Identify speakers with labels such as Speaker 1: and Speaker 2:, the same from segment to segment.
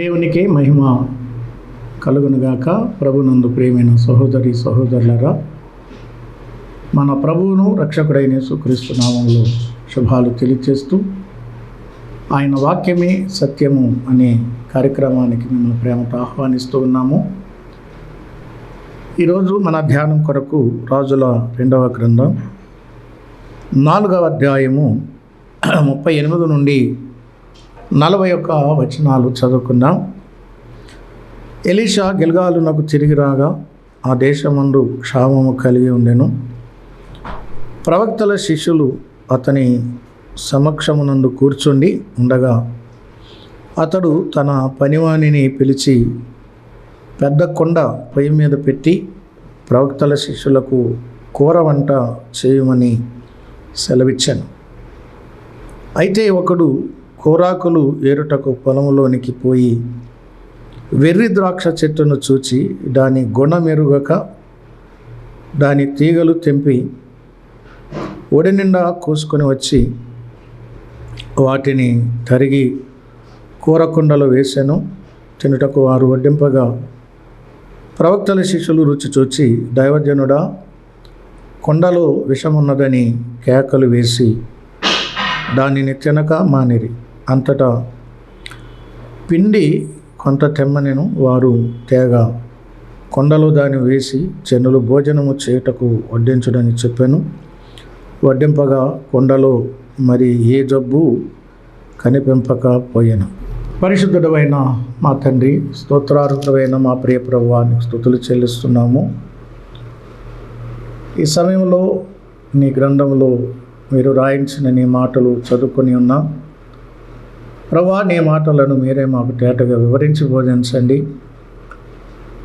Speaker 1: దేవునికి మహిమ కలుగునుగాక ప్రభునందు ప్రేమైన సహోదరి సహోదరులరా మన ప్రభువును రక్షకుడైన సుక్రీస్తు నామంలో శుభాలు తెలియచేస్తూ ఆయన వాక్యమే సత్యము అనే కార్యక్రమానికి మిమ్మల్ని ప్రేమతో ఆహ్వానిస్తూ ఉన్నాము. ఈరోజు మన ధ్యానం కొరకు రాజుల రెండవ గ్రంథం నాలుగవ అధ్యాయము ముప్పై ఎనిమిది నుండి నలభై ఒక్క వచనాలు చదువుకుందాం ఎలీషా గిల్గాలునకు తిరిగి రాగా ఆ దేశమందు క్షామము కలిగి ఉండెను. ప్రవక్తల శిష్యులు అతని సమక్షమునందు కూర్చుండి ఉండగా అతడు తన పనివాణిని పిలిచి పెద్ద కొండ పొయ్యి మీద పెట్టి ప్రవక్తల శిష్యులకు కూర వంట చేయమని సెలవిచ్చాను. అయితే ఒకడు కూరాకులు ఏరుటకు పొలంలోనికి పోయి వెర్రి ద్రాక్ష చెట్టును చూచి దాని గుణమెరుగక దాని తీగలు తెంపి ఒడి నిండా కోసుకొని వచ్చి వాటిని తరిగి కూరకుండలో వేశాను. తినుటకు వారు వడ్డింపగా ప్రవక్తల శిష్యులు రుచి చూచి దైవజనుడా కొండలో విషమున్నదని కేకలు వేసి దానిని తినక మానిరి. అంతటా పిండి కొంత తెమ్మనెను వారు తేగ. కొండలో దాన్ని వేసి చెన్నులు భోజనము చేయుటకు వడ్డించుడని చెప్పాను. వడ్డింపగా కొండలో మరి ఏ జబ్బు కనిపింపకపోయాను పరిశుద్ధుడమైన మా తండ్రి స్తోత్రార్హుడమైన మా ప్రియ ప్రభువానికి స్థుతులు చెల్లిస్తున్నాము. ఈ సమయంలో నీ గ్రంథంలో మీరు రాయించిన నీ మాటలు చదువుకొని ఉన్నా ప్రభా నీ మాటలను మీరే మాకు తేటగా వివరించి బోధించండి.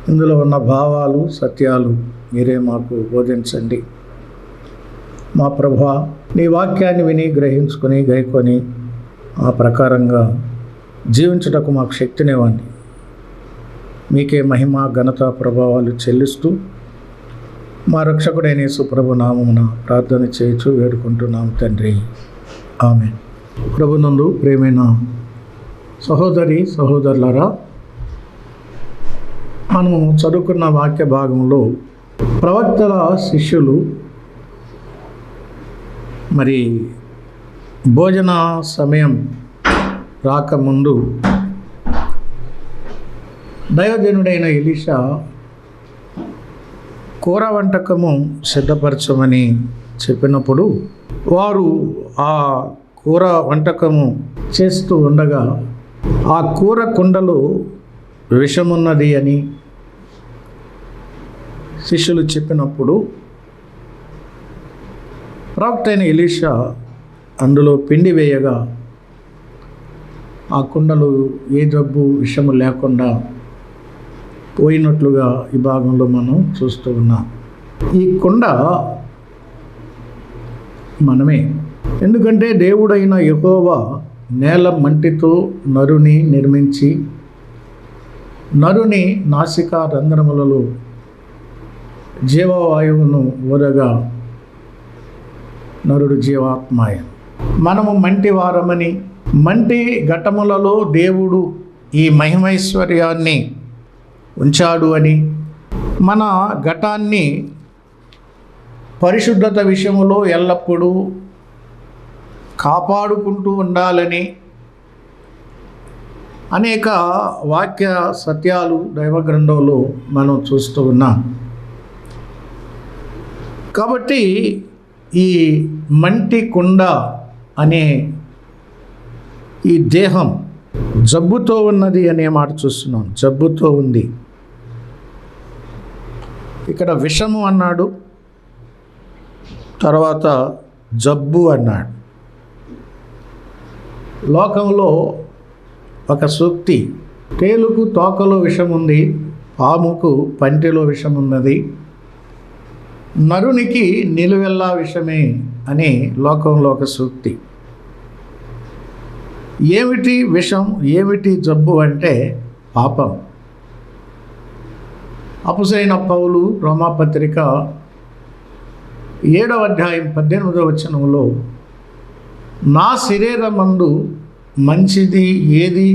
Speaker 1: ఇందులో ఉన్న భావాలు సత్యాలు మీరే మాకు బోధించండి. మా ప్రభా నీ వాక్యాన్ని విని గ్రహించుకొని గైకొని ఆ ప్రకారంగా జీవించుటకు మాకు శక్తినివ్వండి. మీకే మహిమ ఘనత ప్రభావాలు చెల్లిస్తూ మా రక్షకుడైన సుప్రభు నామమున ప్రార్థన చేయొచ్చు వేడుకుంటున్నాం తండ్రి. ఆమె ప్రభునందు ప్రేమైన సహోదరి సహోదరులారా మనము చదువుకున్న వాక్య భాగంలో ప్రవక్తల శిష్యులు మరి భోజన సమయం రాకముందు దైవజనుడైన ఎలీషా కూర వంటకము సిద్ధపరచమని చెప్పినప్పుడు వారు ఆ కూర వంటకము చేస్తూ ఉండగా ఆ కూర కుండలో విషమున్నది అని శిష్యులు చెప్పినప్పుడు ప్రవక్త అయిన ఎలీషా అందులో పిండి వేయగా ఆ కుండలు ఏ జబ్బు విషము లేకుండా పోయినట్లుగా ఈ భాగంలో మనం చూస్తూ ఉన్నాం. ఈ కుండ మనమే ఎందుకంటే దేవుడైన యహోవా నేల మంటితో నరుని నిర్మించి నరుని నాసిక రంధ్రములలో జీవవాయువును ఊరగా నరుడు జీవాత్మాయ. మనము మంటి వారమని మంటి ఘటములలో దేవుడు ఈ మహిమైశ్వర్యాన్ని ఉంచాడు అని మన ఘటాన్ని పరిశుద్ధత విషయంలో ఎల్లప్పుడూ కాపాడుకుంటూ ఉండాలని అనేక వాక్య సత్యాలు దైవగ్రంథంలో మనం చూస్తూ ఉన్నాం. కాబట్టి ఈ మంటి కుండ అనే ఈ దేహం జబ్బుతో ఉన్నది అనే మాట చూస్తున్నాం. జబ్బుతో ఉంది. ఇక్కడ విషము అన్నాడు తర్వాత జబ్బు అన్నాడు. లోకంలో ఒక సూక్తి తేలుకు తోకలో విషం ఉంది పాముకు పంటిలో విషం ఉన్నది నరునికి నిలువెల్లా విషమే అని లోకంలో ఒక సూక్తి ఏమిటి విషం ఏమిటి జబ్బు అంటే పాపం. అపుసైన పౌలు రోమాపత్రిక ఏడవ అధ్యాయం పద్దెనిమిదవ వచనంలో నా శరీరమందు మంచిది ఏది?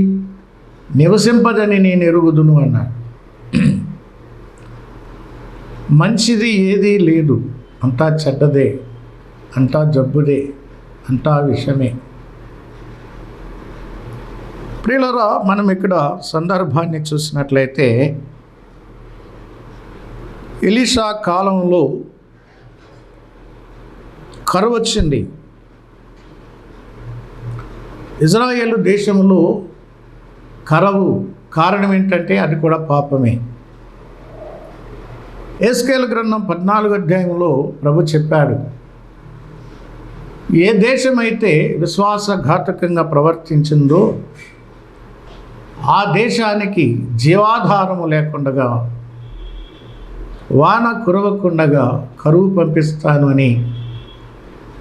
Speaker 1: నివసింపదని నేను ఎరుగుదును అన్నాడు మంచిది ఏదీ లేదు. అంతా చెడ్డదే అంతా జబ్బుదే అంతా విషమే. ప్రియులరా మనం ఇక్కడ సందర్భాన్ని చూసినట్లయితే ఎలిషా కాలంలో కరువు వచ్చింది ఇజ్రాయేల్ దేశంలో కరవు కారణం ఏంటంటే అది కూడా పాపమే. ఏస్కేల్ గ్రంథం పద్నాలుగు అధ్యాయంలో ప్రభు చెప్పాడు ఏ దేశమైతే విశ్వాసఘాతకంగా ప్రవర్తించిందో ఆ దేశానికి జీవాధారము లేకుండగా వాన కురవకుండగా కరువు పంపిస్తాను అని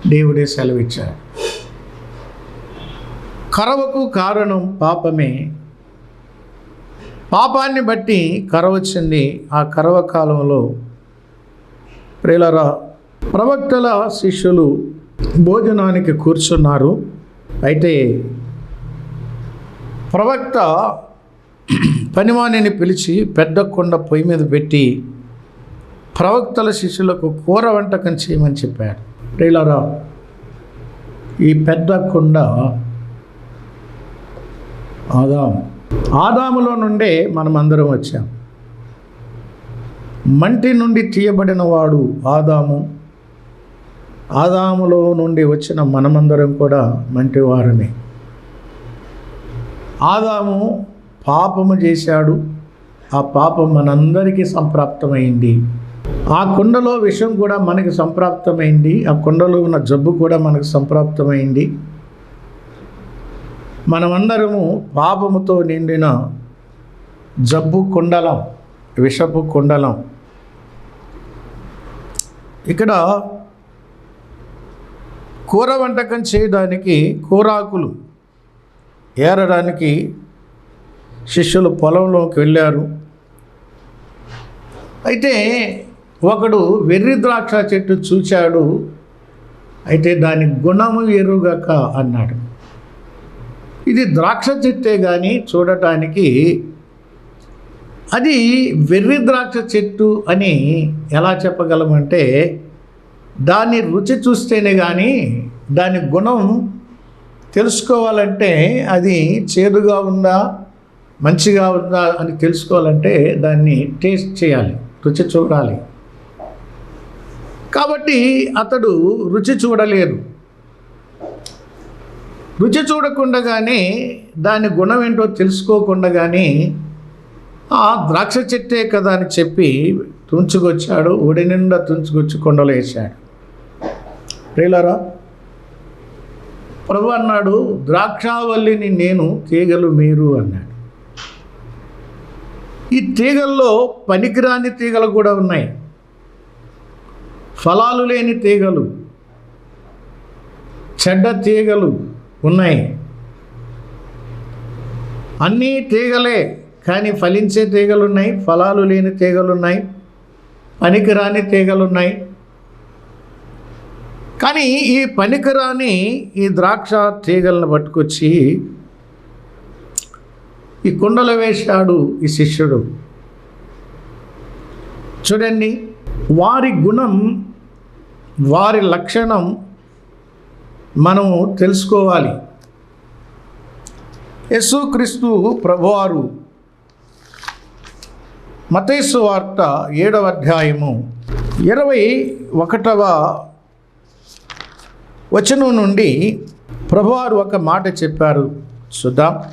Speaker 1: దేవుడే సెలవిచ్చాడు. కరవకు కారణం పాపమే. పాపాన్ని బట్టి కరవచ్చింది ఆ కరవ కాలంలో. ప్రేలరా ప్రవక్తల శిష్యులు భోజనానికి కూర్చున్నారు. అయితే ప్రవక్త పనివాణిని పిలిచి పెద్ద కొండ పొయ్యి మీద పెట్టి ప్రవక్తల శిష్యులకు కూర వంటకం చేయమని చెప్పాడు. ప్రియులరా ఈ పెద్ద కొండ ఆదాం ఆదాములో నుండే మనమందరం వచ్చాం. మంటి నుండి తీయబడిన వాడు ఆదాము. ఆదాములో నుండి వచ్చిన మనమందరం కూడా మంటి వారమే ఆదాము పాపము చేశాడు. ఆ పాపం మనందరికీ సంప్రాప్తమైంది. ఆ కుండలో విషం కూడా మనకి సంప్రాప్తమైంది. ఆ కుండలో ఉన్న జబ్బు కూడా మనకు సంప్రాప్తమైంది. మనమందరము పాపముతో నిండిన జబ్బు కుండలం విషపు కుండలం. ఇక్కడ కూర వంటకం చేయడానికి కూరాకులు ఏరడానికి శిష్యులు పొలంలోకి వెళ్ళారు. అయితే ఒకడు వెర్రి ద్రాక్ష చెట్టు చూచాడు. అయితే దాని గుణము ఎరుగక అన్నాడు. ఇది ద్రాక్ష చెట్టే కానీ చూడటానికి అది వెర్రి ద్రాక్ష చెట్టు అని ఎలా చెప్పగలమంటే దాని రుచి చూస్తేనే కానీ దాని గుణం తెలుసుకోవాలంటే అది చేదుగా ఉందా మంచిగా ఉందా అని తెలుసుకోవాలంటే దాన్ని టేస్ట్ చేయాలి రుచి చూడాలి. కాబట్టి అతడు రుచి చూడలేదు. రుచి చూడకుండగానే దాని గుణం ఏంటో తెలుసుకోకుండగానే ఆ ద్రాక్ష చెట్టే కదా అని చెప్పి తుంచుకొచ్చాడు. ఒడి నిండా తుంచుకొచ్చి కొండలో వేసాడు ప్రియులరా ప్రభు అన్నాడు ద్రాక్షావల్లిని నేను తీగలు మీరు అన్నాడు. ఈ తీగల్లో పనికిరాని తీగలు కూడా ఉన్నాయి. ఫలాలు లేని తీగలు చెడ్డ తీగలు ఉన్నాయి. అన్నీ తీగలే కానీ ఫలించే తీగలు ఉన్నాయి ఫలాలు లేని తీగలు ఉన్నాయి పనికిరాని తీగలు ఉన్నాయి కానీ ఈ పనికిరాని ఈ ద్రాక్ష తీగలను పట్టుకొచ్చి ఈ కుండలో వేశాడు ఈ శిష్యుడు. చూడండి వారి గుణం వారి లక్షణం మనము తెలుసుకోవాలి. యేసుక్రీస్తు ప్రభువారు మతేసు వార్త ఏడవ అధ్యాయము ఇరవై ఒకటవ వచనం నుండి ప్రభువారు ఒక మాట చెప్పారు. చూద్దాం.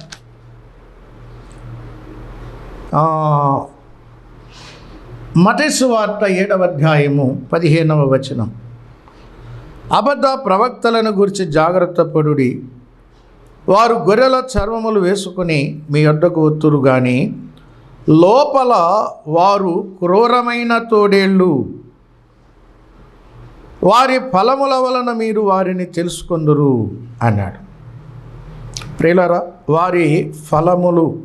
Speaker 1: మతేసు వార్త ఏడవ అధ్యాయము పదిహేనవ వచనం. అబద్ధ ప్రవక్తలను గురించి జాగ్రత్త పడుడి. వారు గొర్రెల చర్మములు వేసుకుని మీ అడ్డకు ఒత్తురు కానీ లోపల వారు క్రూరమైన తోడేళ్ళు. వారి ఫలముల వలన మీరు వారిని తెలుసుకొందురు అన్నాడు. ప్రియులరా వారి ఫలములు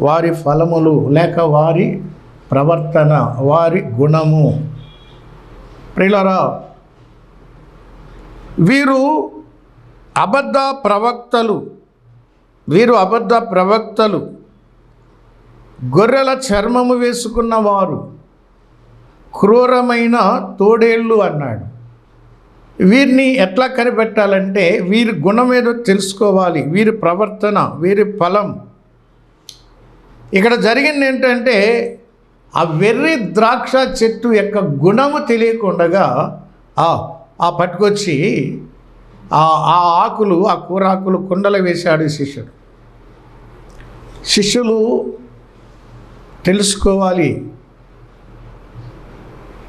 Speaker 1: వారి ఫలములు లేక వారి ప్రవర్తన వారి గుణము. ప్రియులరా వీరు అబద్ధ ప్రవక్తలు. వీరు అబద్ధ ప్రవక్తలు. గొర్రెల చర్మము వేసుకున్న వారు క్రూరమైన తోడేళ్ళు అన్నాడు. వీరిని ఎట్లా కనిపెట్టాలంటే వీరి గుణం ఏదో తెలుసుకోవాలి. వీరి ప్రవర్తన వీరి ఫలం. ఇక్కడ జరిగింది ఏంటంటే ఆ వెర్రి ద్రాక్ష చెట్టు యొక్క గుణము తెలియకుండగా ఆ ఆ పట్టుకొచ్చి ఆ ఆకులు ఆ కూరాకులు కుండలు వేశాడు శిష్యుడు. శిష్యులు తెలుసుకోవాలి.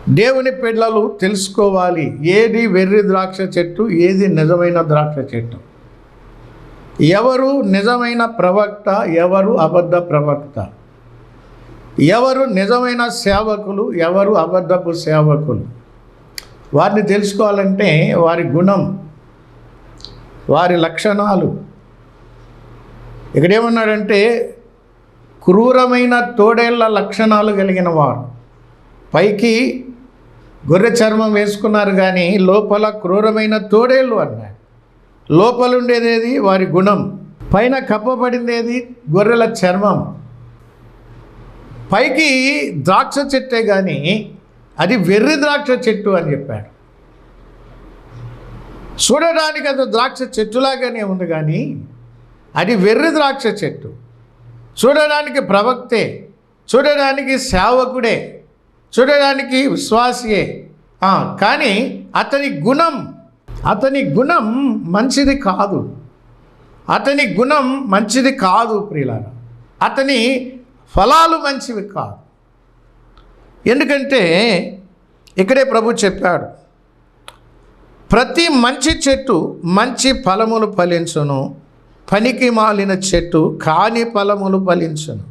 Speaker 1: దేవుని పిల్లలు తెలుసుకోవాలి. ఏది వెర్రి ద్రాక్ష చెట్టు ఏది నిజమైన ద్రాక్ష చెట్టు. ఎవరు నిజమైన ప్రవక్త ఎవరు అబద్ధ ప్రవక్త. ఎవరు నిజమైన సేవకులు ఎవరు అబద్ధపు సేవకులు. వారిని తెలుసుకోవాలంటే వారి గుణం వారి లక్షణాలు. ఇక్కడేమన్నాడంటే క్రూరమైన తోడేళ్ళ లక్షణాలు కలిగిన వారు. పైకి గొర్రె చర్మం వేసుకున్నారు కానీ లోపల క్రూరమైన తోడేళ్ళు అన్నాడు. లోపల ఉండేదేది వారి గుణం. పైన కప్పబడిందేది? గొర్రెల చర్మం. పైకి ద్రాక్ష చెట్టే కానీ అది వెర్రి ద్రాక్ష చెట్టు అని చెప్పాడు. చూడడానికి అది ద్రాక్ష చెట్టులాగానే ఉంది కానీ అది వెర్రి ద్రాక్ష చెట్టు. చూడడానికి ప్రవక్తే చూడడానికి సేవకుడే చూడడానికి విశ్వాసియే. కానీ అతని గుణం అతని గుణం మంచిది కాదు. అతని గుణం మంచిది కాదు ప్రియులారా. అతని ఫలాలు మంచివి కాదు. ఎందుకంటే ఇక్కడే ప్రభు చెప్పాడు ప్రతి మంచి చెట్టు మంచి ఫలములు ఫలించును. పనికి మాలిన చెట్టు కాని ఫలములు ఫలించును.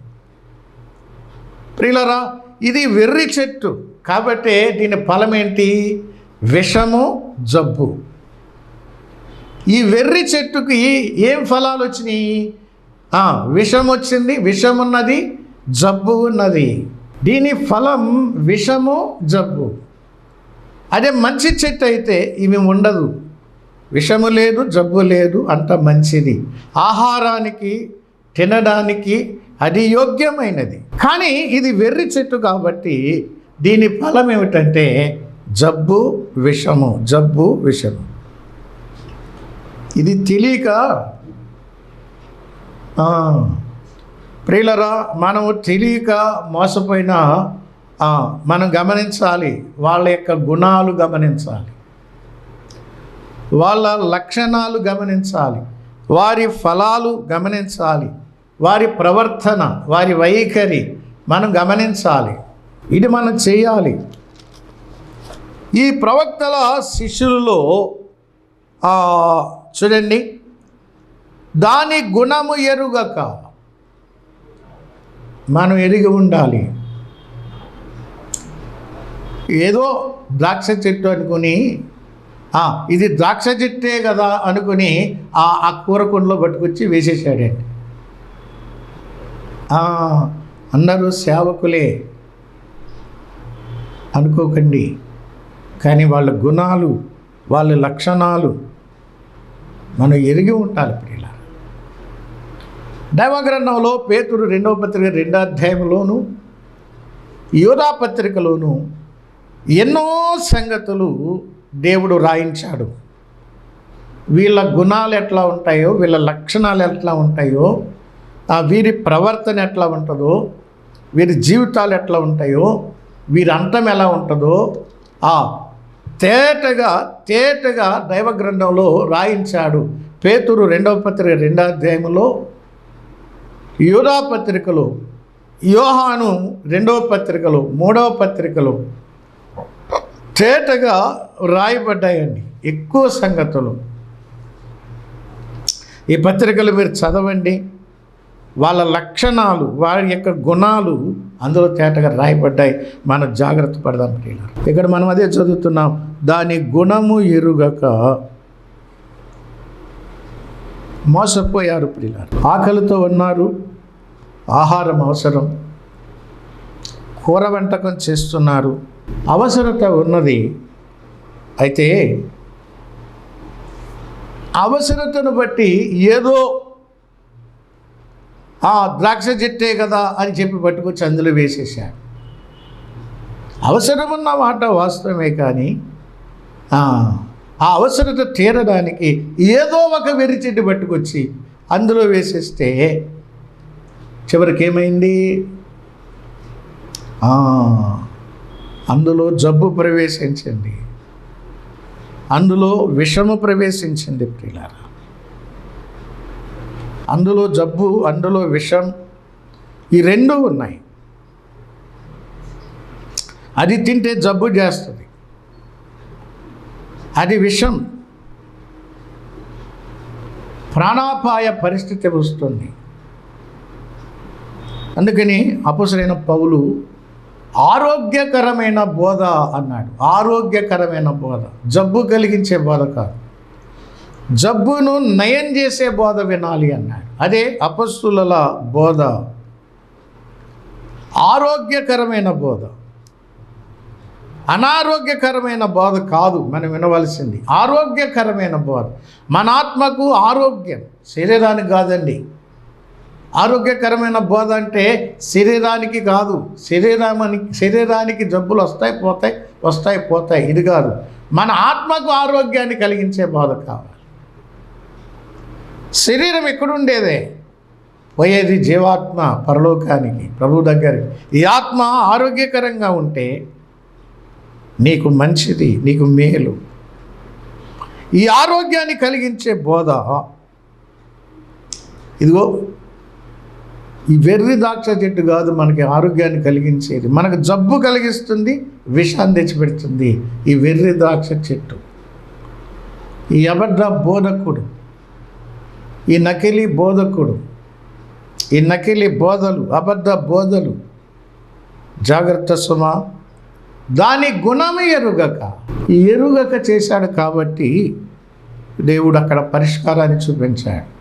Speaker 1: ప్రియులరా ఇది వెర్రి చెట్టు కాబట్టి దీని ఫలం ఏంటి విషము జబ్బు. ఈ వెర్రి చెట్టుకి ఏం ఫలాలు వచ్చినాయి? విషం వచ్చింది విషం ఉన్నది జబ్బు ఉన్నది దీని ఫలం విషము జబ్బు. అదే మంచి చెట్టు అయితే ఇవి ఉండదు. విషము లేదు జబ్బు లేదు అంత మంచిది. ఆహారానికి తినడానికి అది యోగ్యమైనది. కానీ ఇది వెర్రి చెట్టు కాబట్టి దీని ఫలం ఏమిటంటే జబ్బు విషము జబ్బు విషము. ఇది తెలియక ఆ, ప్రియులరా మనము తెలియక మోసపోయిన మనం గమనించాలి వాళ్ళ యొక్క గుణాలు గమనించాలి. వాళ్ళ లక్షణాలు గమనించాలి. వారి ఫలాలు గమనించాలి. వారి ప్రవర్తన వారి వైఖరి మనం గమనించాలి. ఇది మనం చేయాలి. ఈ ప్రవక్తల శిష్యులలో చూడండి దాని గుణము ఎరుగక మనం ఎరిగి ఉండాలి. ఏదో ద్రాక్ష చెట్టు అనుకుని ఇది ద్రాక్ష చెట్టే కదా అనుకుని ఆ ఆ కూరకుండలో పట్టుకొచ్చి వేసేసాడండి అందరూ సేవకులే అనుకోకండి. కానీ వాళ్ళ గుణాలు వాళ్ళ లక్షణాలు మనం ఎరిగి ఉండాలి. దైవగ్రంథంలో పేతురు రెండవ పత్రిక రెండో అధ్యాయంలోను యోధా పత్రికలోను ఎన్నో సంగతులు దేవుడు రాయించాడు. వీళ్ళ గుణాలు ఎట్లా ఉంటాయో వీళ్ళ లక్షణాలు ఎట్లా ఉంటాయో ఆ వీరి ప్రవర్తన ఎట్లా ఉంటుందో వీరి జీవితాలు ఎట్లా ఉంటాయో వీరి అంతం ఎలా ఉంటుందో ఆ తేటగా తేటగా దైవగ్రంథంలో రాయించాడు పేతురు రెండవ పత్రిక రెండో అధ్యాయంలో యూదా పత్రికలో యోహాను రెండవ పత్రికలో మూడవ పత్రికలో తేటగా రాయబడ్డాయండి ఎక్కువ సంగతులు. ఈ పత్రికలు మీరు చదవండి. వాళ్ళ లక్షణాలు వారి యొక్క గుణాలు అందులో తేటగా రాయబడ్డాయి. మనం జాగ్రత్త పడదాం ఇక్కడ మనం అదే చదువుతున్నాం. దాని గుణము ఎరుగక మోసపోయారు పిల్లలు. ఆకలితో ఉన్నారు. ఆహారం అవసరం. కూర వంటకం చేస్తున్నారు. అవసరత ఉన్నది. అయితే అవసరతను బట్టి ఏదో ఆ ద్రాక్ష చెట్టే కదా అని చెప్పి పట్టుకొచ్చి అందులో వేసేసాడు అవసరమున్న మాట వాస్తవమే కానీ ఆ అవసరత తీరడానికి ఏదో ఒక వెర్రి చెట్టు పట్టుకొచ్చి అందులో వేసేస్తే చివరికి ఏమైంది అందులో జబ్బు ప్రవేశించండి అందులో విషము ప్రవేశించింది ప్రియులారా. అందులో జబ్బు అందులో విషం ఈ రెండు ఉన్నాయి. అది తింటే జబ్బు చేస్తుంది. అది విషం. ప్రాణాపాయ పరిస్థితి వస్తుంది. అందుకని అపసరైన పౌలు ఆరోగ్యకరమైన బోధ అన్నాడు. ఆరోగ్యకరమైన బోధ. జబ్బు కలిగించే బోధ కాదు. జబ్బును నయం చేసే బోధ వినాలి అన్నాడు. అదే అపస్తుల బోధ. ఆరోగ్యకరమైన బోధ. అనారోగ్యకరమైన బోధ కాదు మనం వినవలసింది. ఆరోగ్యకరమైన బోధ. మన ఆత్మకు ఆరోగ్యం శరీరానికి కాదండి. ఆరోగ్యకరమైన బోధ అంటే శరీరానికి కాదు. శరీరానికి శరీరానికి జబ్బులు వస్తాయి పోతాయి వస్తాయి పోతాయి. ఇది కాదు. మన ఆత్మకు ఆరోగ్యాన్ని కలిగించే బోధ కావాలి. శరీరం ఎక్కడుండేదే? పోయేది జీవాత్మ పరలోకానికి ప్రభు దగ్గరికి. ఈ ఆత్మ ఆరోగ్యకరంగా ఉంటే నీకు మంచిది నీకు మేలు. ఈ ఆరోగ్యాన్ని కలిగించే బోధ. ఇదిగో ఈ వెర్రి ద్రాక్ష చెట్టు కాదు మనకి ఆరోగ్యాన్ని కలిగించేది. మనకు జబ్బు కలిగిస్తుంది విషాన్ని తెచ్చిపెడుతుంది ఈ వెర్రి ద్రాక్ష చెట్టు. ఈ అబద్ధ బోధకుడు ఈ నకిలీ బోధకుడు ఈ నకిలీ బోధలు అబద్ధ బోధలు. జాగ్రత్త సుమ. దాని గుణము ఎరుగక. ఈ ఎరుగక చేశాడు కాబట్టి దేవుడు అక్కడ పరిష్కారాన్ని చూపించాడు.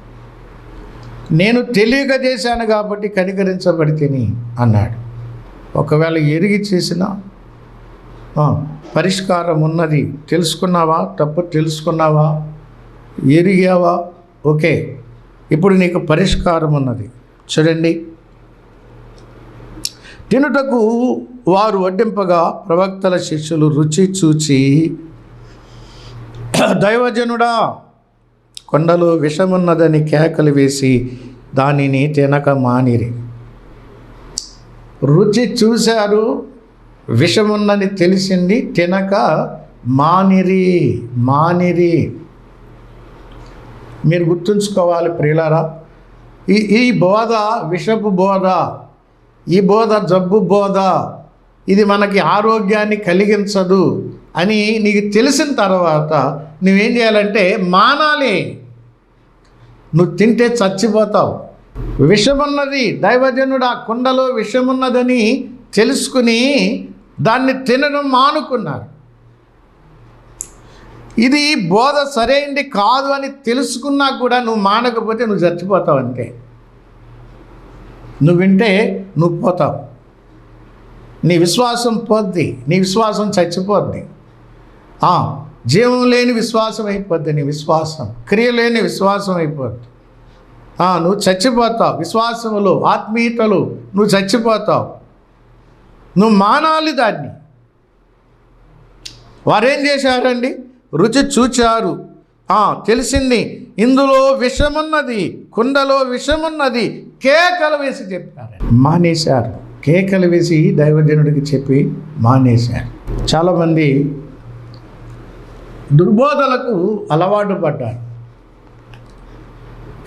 Speaker 1: నేను తెలియక చేశాను కాబట్టి కనికరించబడితేని అన్నాడు. ఒకవేళ ఎరిగి చేసినా పరిష్కారం ఉన్నది తెలుసుకున్నావా? తప్పు తెలుసుకున్నావా? ఎరిగావా? ఓకే. ఇప్పుడు నీకు పరిష్కారం ఉన్నది. చూడండి. తినుటకు వారు వడ్డింపగా ప్రవక్తల శిష్యులు రుచి చూచి దైవజనుడా కొండలో విషమున్నదని కేకలు వేసి దానిని తినక మానిరి. రుచి చూశారు విషమున్నని తెలిసింది తినక మానిరి మానిరి. మీరు గుర్తుంచుకోవాలి ప్రియులారా ఈ ఈ బోధ విషపు బోధ ఈ బోధ జబ్బు బోధ ఇది మనకి ఆరోగ్యాన్ని కలిగించదు అని నీకు తెలిసిన తర్వాత నువ్వేం చేయాలంటే మానాలి. నువ్వు తింటే చచ్చిపోతావు. విషమున్నది దైవజనుడు ఆ కుండలో విషమున్నదని తెలుసుకుని దాన్ని తినడం మానుకున్నారు. ఇది బోధ సరైంది కాదు అని తెలుసుకున్నా కూడా నువ్వు మానకపోతే నువ్వు చచ్చిపోతావు అంతే. నువ్వు వింటే నువ్వు పోతావు. నీ విశ్వాసం పోద్ది నీ విశ్వాసం చచ్చిపోద్ది. జీవం లేని విశ్వాసం అయిపోద్ది నీ విశ్వాసం క్రియ లేని విశ్వాసం అయిపోద్ది. నువ్వు చచ్చిపోతావు విశ్వాసములు ఆత్మీయతలు నువ్వు చచ్చిపోతావు. నువ్వు మానాలి దాన్ని. వారేం చేశారండి? రుచి చూచారు. తెలిసింది ఇందులో విషమున్నది కుండలో విషమున్నది కేకలు వేసి చెప్పారు మానేశారు. కేకలు వేసి దైవజనుడికి చెప్పి మానేశారు. చాలామంది దుర్బోధలకు అలవాటు పడ్డారు.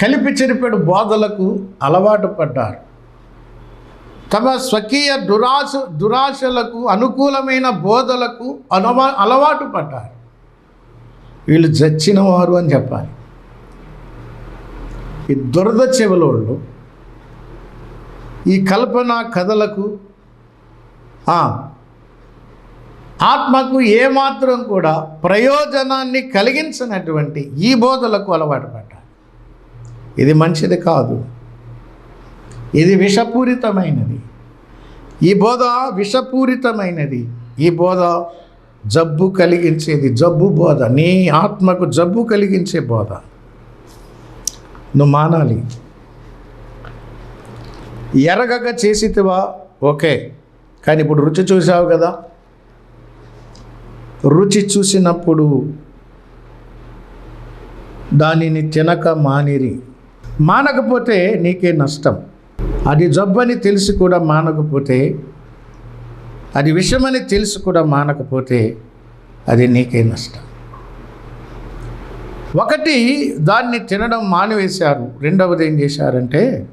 Speaker 1: కలిపి చెరిపెడు బోధలకు అలవాటు పడ్డారు. తమ స్వకీయ దురాశ దురాశలకు అనుకూలమైన బోధలకు అలవా అలవాటు పడ్డారు. వీళ్ళు చచ్చినవారు అని చెప్పాలి. ఈ దురద చెవులోళ్ళు ఈ కల్పన కథలకు ఆత్మకు ఏమాత్రం కూడా ప్రయోజనాన్ని కలిగించినటువంటి ఈ బోధలకు అలవాటు పడ్డారు ఇది మంచిది కాదు. ఇది విషపూరితమైనది. ఈ బోధ విషపూరితమైనది. ఈ బోధ జబ్బు కలిగించేది జబ్బు బోధ. నీ ఆత్మకు జబ్బు కలిగించే బోధ. నువ్వు మానాలి. ఎరగక చేసితివా? ఓకే. కానీ ఇప్పుడు రుచి చూసావు కదా. రుచి చూసినప్పుడు దానిని తినక మానిరి. మానకపోతే నీకే నష్టం. అది జబ్బని తెలిసి కూడా మానకపోతే అది విషమని తెలిసి కూడా మానకపోతే అది నీకే నష్టం. ఒకటి దాన్ని తినడం మానివేశారు. రెండవది ఏం చేశారంటే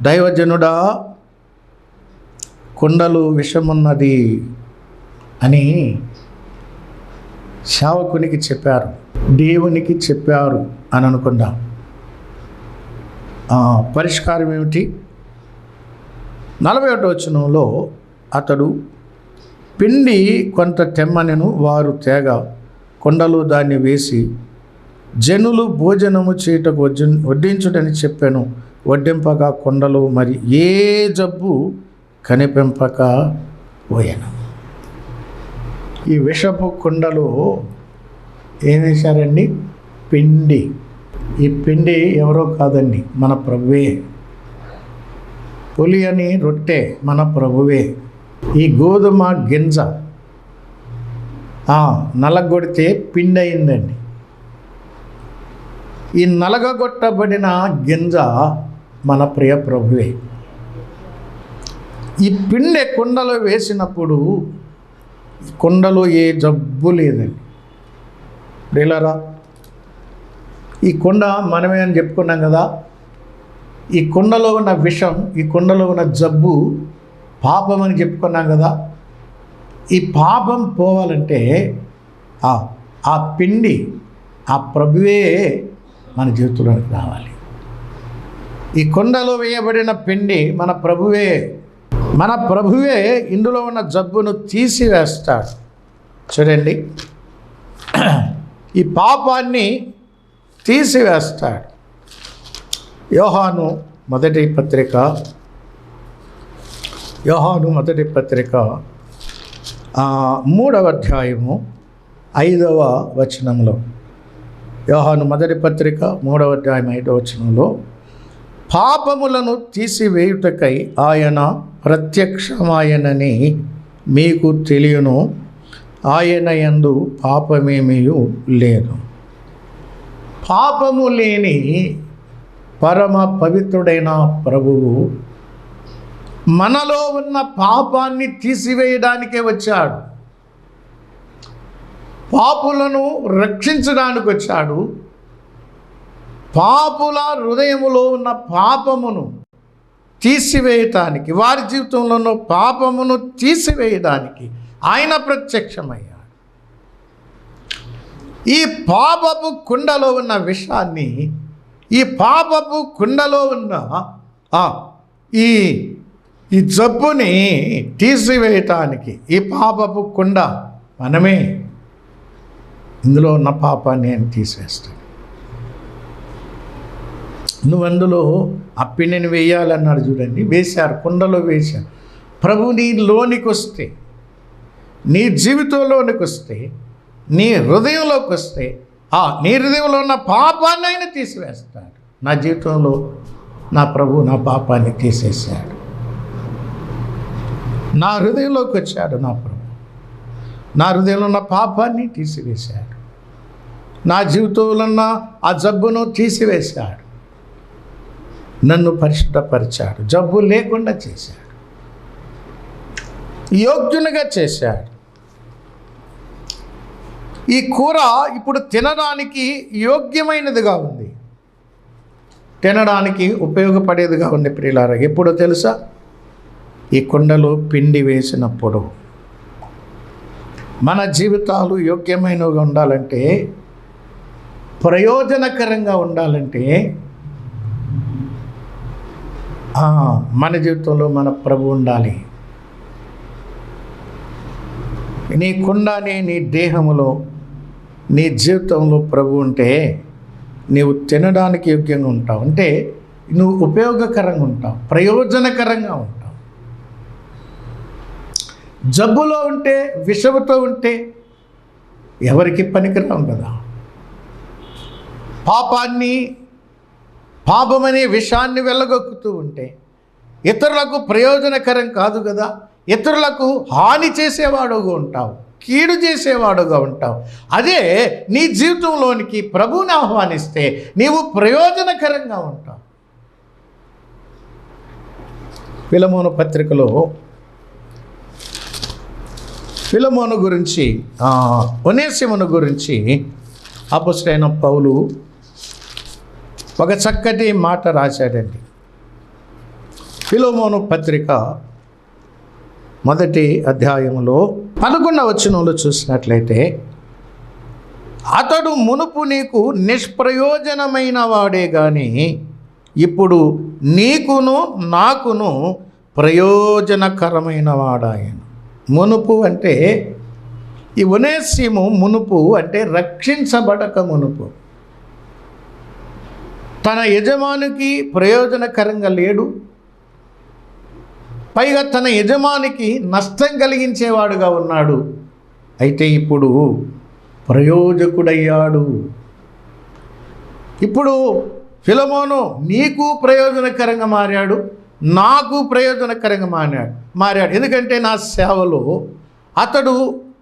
Speaker 1: దైవజనుడా కుండలు విషమున్నది అని శావకునికి చెప్పారు. దేవునికి చెప్పారు అని అనుకుందాం. పరిష్కారం ఏమిటి? నలభై ఒకటో వచనంలో అతడు పిండి కొంత తెమ్మనెను వారు తేగ కొండలు దాన్ని వేసి జనులు భోజనము చేయుటకు వడ్డించుటని చెప్పాను. వడ్డింపక కొండలు మరి ఏ జబ్బు కనిపింపక పోయాను. ఈ విషపు కుండలు ఏం చేశారండి పిండి. ఈ పిండి ఎవరో కాదండి మన ప్రభువే. పులి అని రొట్టె మన ప్రభువే. ఈ గోధుమ గింజ. నలగొడితే పిండి అయిందండి. ఈ నలగగొట్టబడిన గింజ మన ప్రియ ప్రభువే. ఈ పిండి కుండలో వేసినప్పుడు కుండలో ఏ జబ్బు లేదండి. డీలరా ఈ కుండ మనమే అని చెప్పుకున్నాం కదా ఈ కుండలో ఉన్న విషం ఈ కుండలో ఉన్న జబ్బు పాపం అని చెప్పుకున్నాం కదా ఈ పాపం పోవాలంటే ఆ ఆ పిండి ఆ ప్రభువే మన జీవితంలోకి రావాలి. ఈ కొండలో వేయబడిన పిండి మన ప్రభువే. మన ప్రభువే ఇందులో ఉన్న జబ్బును తీసివేస్తాడు. చూడండి. ఈ పాపాన్ని తీసివేస్తాడు. యోహాను మొదటి పత్రిక. యోహాను మొదటి పత్రిక. మూడవ అధ్యాయము ఐదవ వచనంలో. యోహాను మొదటి పత్రిక మూడవ అధ్యాయం ఐదవ వచనంలో. పాపములను తీసివేయుటకై ఆయన ప్రత్యక్షమాయనని మీకు తెలియను. ఆయన యందు పాపమేమీ లేదు. పాపము లేని పరమ పవిత్రుడైన ప్రభువు మనలో ఉన్న పాపాన్ని తీసివేయడానికే వచ్చాడు. పాపులను రక్షించడానికి వచ్చాడు పాపుల హృదయములో ఉన్న పాపమును తీసివేయటానికి వారి జీవితంలో ఉన్న పాపమును తీసివేయడానికి ఆయన ప్రత్యక్షమయ్యాడు. ఈ పాపపు కుండలో ఉన్న విషాన్ని ఈ పాపపు కుండలో ఉన్న ఈ ఈ జబ్బుని తీసివేయటానికి ఈ పాపపు కుండ మనమే. ఇందులో ఉన్న పాపాన్ని ఆయన తీసివేస్తాను నువ్వు అందులో ఆ పిండిని వేయాలన్నాడు చూడండి. వేశారు కుండలో వేశారు. ప్రభు నీ లోనికి వస్తే నీ జీవితంలోనికి వస్తే నీ హృదయంలోకి వస్తే ఆ నీ హృదయంలో ఉన్న పాపాన్ని ఆయన తీసివేస్తాడు. నా జీవితంలో నా ప్రభు నా పాపాన్ని తీసేశాడు. నా హృదయంలోకి వచ్చాడు నా ప్రభు. నా హృదయంలో ఉన్న పాపాన్ని తీసివేశాడు. నా జీవితంలో ఉన్న ఆ జబ్బును తీసివేశాడు. నన్ను పరిశుద్ధపరిచాడు జబ్బు లేకుండా చేశాడు యోగ్యునిగా చేశాడు. ఈ కూర ఇప్పుడు తినడానికి యోగ్యమైనదిగా ఉంది. తినడానికి ఉపయోగపడేదిగా ఉంది ప్రియులారా ఎప్పుడో తెలుసా? ఈ కుండలో పిండి వేసినప్పుడు మన జీవితాలు యోగ్యమైనవిగా ఉండాలంటే ప్రయోజనకరంగా ఉండాలంటే మన జీవితంలో మన ప్రభు ఉండాలి. నీ కుండాని నీ దేహములో నీ జీవితంలో ప్రభు ఉంటే నీవు తినడానికి యోగ్యంగా ఉంటావు. అంటే నువ్వు ఉపయోగకరంగా ఉంటావు ప్రయోజనకరంగా ఉంటావు. జబ్బులో ఉంటే విషముతో ఉంటే ఎవరికి పనికిరావు కదా. పాపాన్ని పాపమనే విషాన్ని వెళ్ళగొక్కుతూ ఉంటే ఇతరులకు ప్రయోజనకరం కాదు కదా. ఇతరులకు హాని చేసేవాడుగా ఉంటావు కీడు చేసేవాడుగా ఉంటావు. అదే నీ జీవితంలోనికి ప్రభువుని ఆహ్వానిస్తే నీవు ప్రయోజనకరంగా ఉంటావు. ఫిలమోను పత్రికలో ఫిలమోను గురించి ఆ, ఒనేసిమును గురించి అపుస్టైన పౌలు ఒక చక్కటి మాట రాశాడండి. ఫిలోమోను పత్రిక మొదటి అధ్యాయంలో పదకొండవ వచనంలో చూసినట్లయితే అతడు మునుపు నీకు నిష్ప్రయోజనమైన వాడే కానీ ఇప్పుడు నీకును నాకును ప్రయోజనకరమైన వాడాయను. మునుపు అంటే ఈ ఉనేసిము మునుపు అంటే రక్షించబడక మునుపు. తన యజమానికి ప్రయోజనకరంగా లేడు. పైగా తన యజమానికి నష్టం కలిగించేవాడుగా ఉన్నాడు. అయితే ఇప్పుడు ప్రయోజకుడయ్యాడు. ఇప్పుడు ఫిలమోను నీకు ప్రయోజనకరంగా మారాడు నాకు ప్రయోజనకరంగా మారాడు మారాడు. ఎందుకంటే నా సేవలో అతడు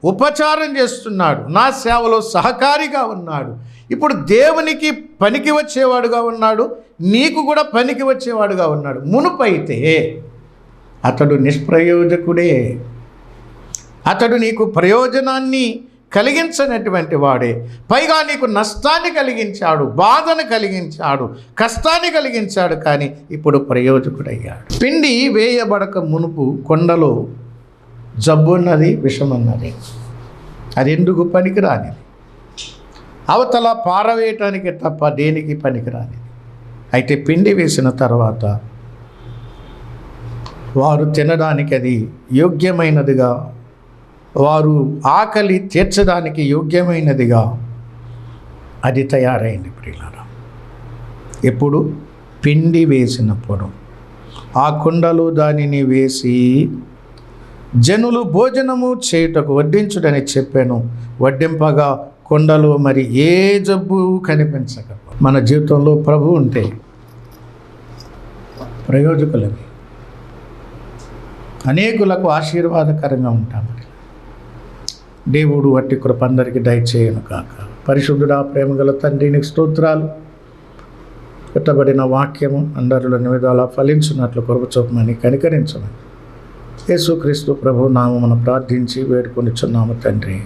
Speaker 1: ఉపచారం చేస్తున్నాడు నా సేవలో సహకారిగా ఉన్నాడు. ఇప్పుడు దేవునికి పనికి వచ్చేవాడుగా ఉన్నాడు నీకు కూడా పనికి వచ్చేవాడుగా ఉన్నాడు. మునుపైతే అతడు నిష్ప్రయోజకుడే. అతడు నీకు ప్రయోజనాన్ని కలిగించనటువంటి వాడే. పైగా నీకు నష్టాన్ని కలిగించాడు బాధను కలిగించాడు కష్టాన్ని కలిగించాడు కానీ ఇప్పుడు ప్రయోజకుడయ్యాడు. పిండి వేయబడక మునుపు కొండలో జబ్బున్నది విషమన్నది అది ఎందుకు పనికిరానిది? అవతల పారవేయటానికి తప్ప దేనికి పనికిరాని అయితే పిండి వేసిన తర్వాత వారు తినడానికి అది యోగ్యమైనదిగా వారు ఆకలి తీర్చడానికి యోగ్యమైనదిగా అది తయారైంది ప్రియులారా. ఎప్పుడు? పిండి వేసినప్పుడు. ఆ కుండలో దానిని వేసి జనులు భోజనము చేయుటకు వడ్డించుడని చెప్పాను. వడ్డింపగా కొండలో మరి ఏ జబ్బు కనిపించక మన జీవితంలో ప్రభు ఉంటే ప్రయోజకులవి అనేకులకు ఆశీర్వాదకరంగా ఉంటాము దేవుడు వట్టి కృపందరికి దయచేయను కాక పరిశుద్ధుడా ప్రేమగల తండ్రికి స్తోత్రాలు. పెట్టబడిన వాక్యము అందరిలో విధాలా ఫలించినట్లు కొరకు కనికరించమని. యేసుక్రీస్తు ప్రభు నామమును ప్రార్థించి వేడుకొనిచున్నాము తండ్రి.